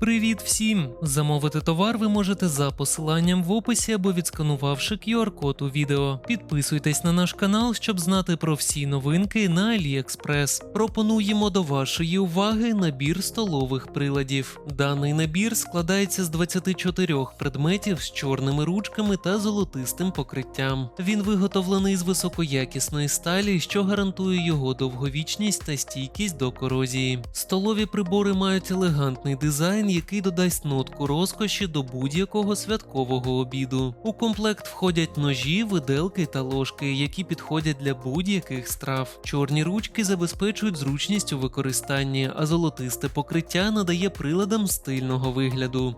Привіт всім! Замовити товар ви можете за посиланням в описі або відсканувавши QR-код у відео. Підписуйтесь на наш канал, щоб знати про всі новинки на AliExpress. Пропонуємо до вашої уваги набір столових приладів. Даний набір складається з 24 предметів з чорними ручками та золотистим покриттям. Він виготовлений з високоякісної сталі, що гарантує його довговічність та стійкість до корозії. Столові прибори мають елегантний дизайн, який додасть нотку розкоші до будь-якого святкового обіду. У комплект входять ножі, виделки та ложки, які підходять для будь-яких страв. Чорні ручки забезпечують зручність у використанні, а золотисте покриття надає приладам стильного вигляду.